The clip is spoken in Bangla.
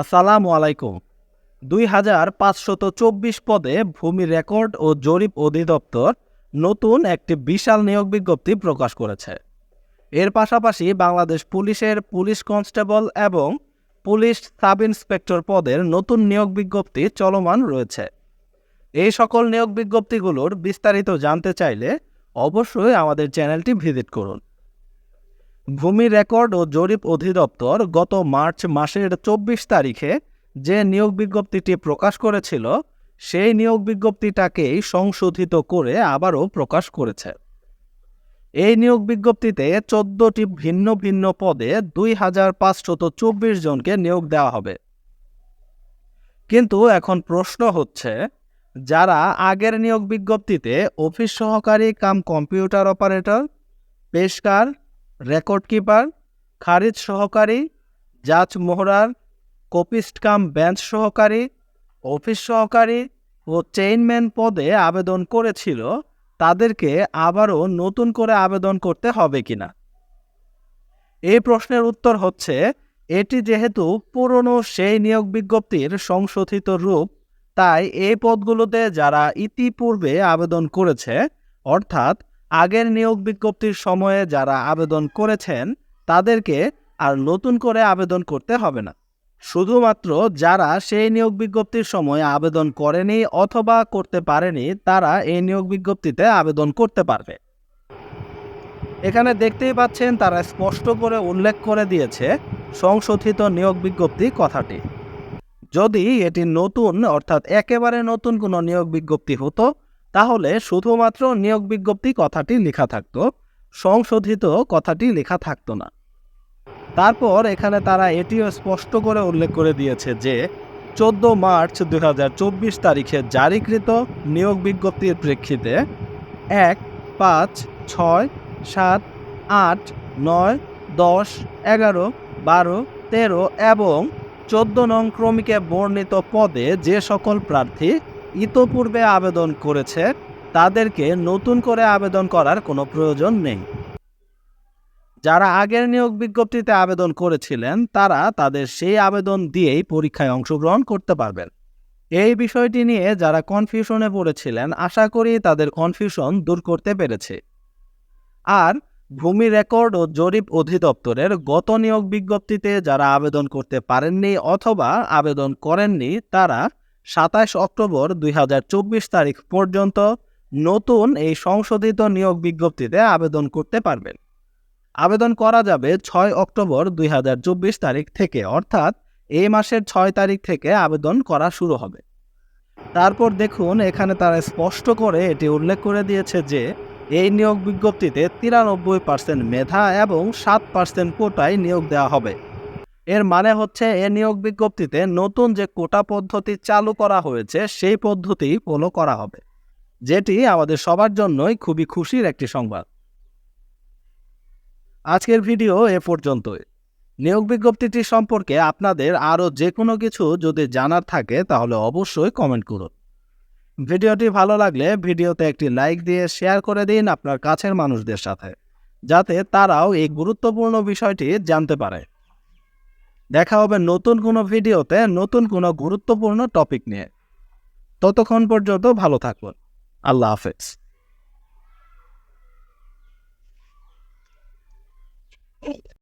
আসসালামু আলাইকুম। দুই হাজার পাঁচশত চব্বিশ পদে ভূমি রেকর্ড ও জরিপ অধিদপ্তর নতুন একটি বিশাল নিয়োগ বিজ্ঞপ্তি প্রকাশ করেছে। এর পাশাপাশি বাংলাদেশ পুলিশের পুলিশ কনস্টেবল এবং পুলিশ সাব ইন্সপেক্টর পদের নতুন নিয়োগ বিজ্ঞপ্তি চলমান রয়েছে। এই সকল নিয়োগ বিজ্ঞপ্তিগুলোর বিস্তারিত জানতে চাইলে অবশ্যই আমাদের চ্যানেলটি ভিজিট করুন। ভূমি রেকর্ড ও জরিপ অধিদপ্তর গত মার্চ মাসের চব্বিশ তারিখে যে নিয়োগ বিজ্ঞপ্তিটি প্রকাশ করেছিল, সেই নিয়োগ বিজ্ঞপ্তিটাকেই সংশোধিত করে আবারও প্রকাশ করেছে। এই নিয়োগ বিজ্ঞপ্তিতে চোদ্দটি ভিন্ন ভিন্ন পদে দুই হাজার পাঁচশত চব্বিশ জনকে নিয়োগ দেওয়া হবে। কিন্তু এখন প্রশ্ন হচ্ছে, যারা আগের নিয়োগ বিজ্ঞপ্তিতে অফিস সহকারী কাম কম্পিউটার অপারেটর, পেশকার রেকর্ড কিপার, খারিজ সহকারী, জাজ মোহরার, কপিস্ট কাম বেঞ্চ সহকারী, অফিস সহকারী ও চেইনম্যান পদে আবেদন করেছিল। তাদেরকে আবারও নতুন করে আবেদন করতে হবে কিনা? এই প্রশ্নের উত্তর হচ্ছে, এটি যেহেতু পুরনো সেই নিয়োগ বিজ্ঞপ্তির সংশোধিত রূপ, তাই এই পদগুলোতে যারা ইতিপূর্বে আবেদন করেছে, অর্থাৎ আগের নিয়োগ বিজ্ঞপ্তির সময়ে যারা আবেদন করেছেন, তাদেরকে আর নতুন করে আবেদন করতে হবে না। শুধুমাত্র যারা সেই নিয়োগ বিজ্ঞপ্তির সময় আবেদন করেনি অথবা করতে পারেনি, তারা এই নিয়োগ বিজ্ঞপ্তিতে আবেদন করতে পারবে। এখানে দেখতেই পাচ্ছেন, তারা স্পষ্ট করে উল্লেখ করে দিয়েছে সংশোধিত নিয়োগ বিজ্ঞপ্তি কথাটি। যদি এটি নতুন, অর্থাৎ একেবারে নতুন কোনো নিয়োগ বিজ্ঞপ্তি হতো তাহলে শুধুমাত্র নিয়োগ বিজ্ঞপ্তি কথাটি লেখা থাকতো, সংশোধিত কথাটি লেখা থাকতো না। তারপর এখানে তারা এটিও স্পষ্ট করে উল্লেখ করে দিয়েছে যে, চোদ্দ মার্চ দু হাজার চব্বিশ তারিখে জারিকৃত নিয়োগ বিজ্ঞপ্তির প্রেক্ষিতে এক, পাঁচ, ছয়, সাত, আট, নয়, দশ, এগারো, বারো, তেরো এবং চোদ্দ নং ক্রমিকে বর্ণিত পদে যে সকল প্রার্থী ইতোপূর্বে আবেদন করেছে, তাদেরকে নতুন করে আবেদন করার কোনো প্রয়োজন নেই। যারা আগের নিয়োগ বিজ্ঞপ্তিতে আবেদন করেছিলেন, তারা তাদের সেই আবেদন দিয়েই পরীক্ষায় অংশগ্রহণ করতে পারবেন। এই বিষয়টি নিয়ে যারা কনফিউশনে পড়েছিলেন, আশা করি তাদের কনফিউশন দূর করতে পেরেছে। আর ভূমি রেকর্ড ও জরিপ অধিদপ্তরের গত নিয়োগ বিজ্ঞপ্তিতে যারা আবেদন করতে পারেননি অথবা আবেদন করেননি, তারা সাতাশ অক্টোবর দুই হাজার চব্বিশ তারিখ পর্যন্ত নতুন এই সংশোধিত নিয়োগ বিজ্ঞপ্তিতে আবেদন করতে পারবেন। আবেদন করা যাবে ছয় অক্টোবর দুই হাজার চব্বিশ তারিখ থেকে, অর্থাৎ এই মাসের ছয় তারিখ থেকে আবেদন করা শুরু হবে। তারপর দেখুন, এখানে তারা স্পষ্ট করে এটি উল্লেখ করে দিয়েছে যে, এই নিয়োগ বিজ্ঞপ্তিতে তিরানব্বই পার্সেন্ট মেধা এবং সাত পার্সেন্ট কোটায় নিয়োগ দেওয়া হবে। এর মানে হচ্ছে এ নিয়োগ বিজ্ঞপ্তিতে নতুন যে কোটা পদ্ধতি চালু করা হয়েছে, সেই পদ্ধতি ফলো করা হবে। যেটি আমাদের সবার জন্যই খুবই খুশির একটি সংবাদ। আজকের ভিডিও এ পর্যন্তই। নিয়োগ বিজ্ঞপ্তিটি সম্পর্কে আপনাদের আরও যে কোনো কিছু যদি জানার থাকে, তাহলে অবশ্যই কমেন্ট করুন। ভিডিওটি ভালো লাগলে ভিডিওতে একটি লাইক দিয়ে শেয়ার করে দিন আপনার কাছের মানুষদের সাথে, যাতে তারাও এই গুরুত্বপূর্ণ বিষয়টি জানতে পারে। দেখা হবে নতুন কোনো ভিডিওতে, নতুন কোনো গুরুত্বপূর্ণ টপিক নিয়ে। ততক্ষণ পর্যন্ত ভালো থাকুন। আল্লাহ হাফেজ।